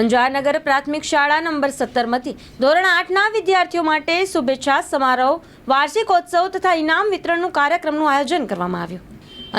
અંજારનગર પ્રાથમિક શાળા નંબર સત્તરમાંથી ધોરણ આઠના વિદ્યાર્થીઓ માટે શુભેચ્છા સમારોહ, વાર્ષિકોત્સવ તથા ઇનામ વિતરણનું કાર્યક્રમનું આયોજન કરવામાં આવ્યું.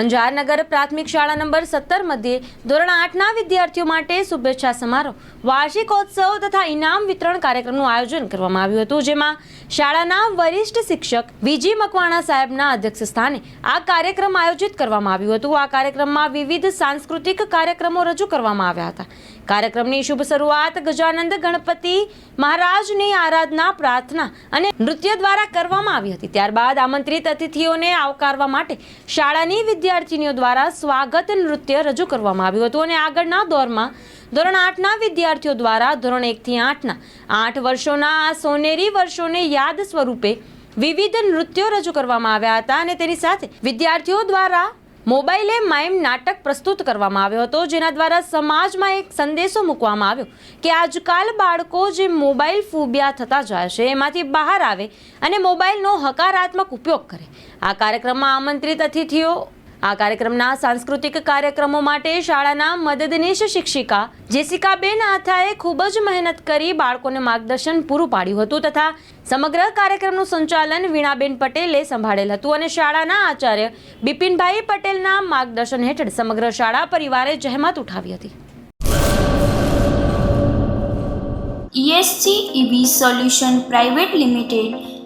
અંજારનગર પ્રાથમિક શાળા નંબર સત્તર મધ્યે ધોરણ આઠના વિદ્યાર્થીઓ માટે શુભેચ્છા સમારોહ. વાર્ષિકોત્સવ તથા ઇનામ વિતરણ કાર્યક્રમનું આયોજન કરવામાં આવ્યું હતું, જેમાં શાળાના વરિષ્ઠ શિક્ષક વીજી મકવાણા સાહેબના અધ્યક્ષ સ્થાને આ કાર્યક્રમ આયોજિત કરવામાં આવ્યું હતું. આ કાર્યક્રમમાં વિવિધ સાંસ્કૃતિક કાર્યક્રમો રજૂ કરવામાં આવ્યા હતા. કાર્યક્રમની શુભ શરૂઆત ગજાનંદ ગણપતિ મહારાજની આરાધના, પ્રાર્થના અને નૃત્ય દ્વારા કરવામાં આવી હતી. ત્યારબાદ આમંત્રિત અતિથિઓને આવકારવા માટે શાળાની વિદ્યાર્થીનીઓ દ્વારા સ્વાગત નૃત્ય રજૂ કરવામાં આવ્યું હતું અને આગળના દોરમાં ધોરણ આઠના વિદ્યાર્થીઓ દ્વારા ધોરણ એકથી આઠના આઠ વર્ષોના આ સોનેરી વર્ષોને યાદ સ્વરૂપે વિવિધ નૃત્યો રજૂ કરવામાં આવ્યા હતા અને તેની સાથે વિદ્યાર્થીઓ દ્વારા મોબાઈલે માઇમ નાટક પ્રસ્તુત કરવામાં આવ્યો હતો, જેના દ્વારા સમાજમાં એક સંદેશો મૂકવામાં આવ્યો કે આજકાલ બાળકો જે મોબાઈલ ફૂબિયા થતા જાય છે, એમાંથી બહાર આવે અને મોબાઈલનો હકારાત્મક ઉપયોગ કરે. આ કાર્યક્રમમાં આમંત્રિત અતિથિઓ આ કાર્યક્રમના સાંસ્કૃતિક કાર્યક્રમો માટે શાળાના મદદનીશ શિક્ષિકા જેસિકાબેન આથાએ ખૂબ જ મહેનત કરી બાળકોને માર્ગદર્શન પૂરું પાડ્યું હતું તથા સમગ્ર કાર્યક્રમનું સંચાલન વીણાબેન પટેલે સંભાળેલ હતું અને શાળાના આચાર્ય બિપિનભાઈ પટેલના માર્ગદર્શન હેઠળ સમગ્ર શાળા પરિવારે જહેમત ઉઠાવી હતી. ESG EV solution private limited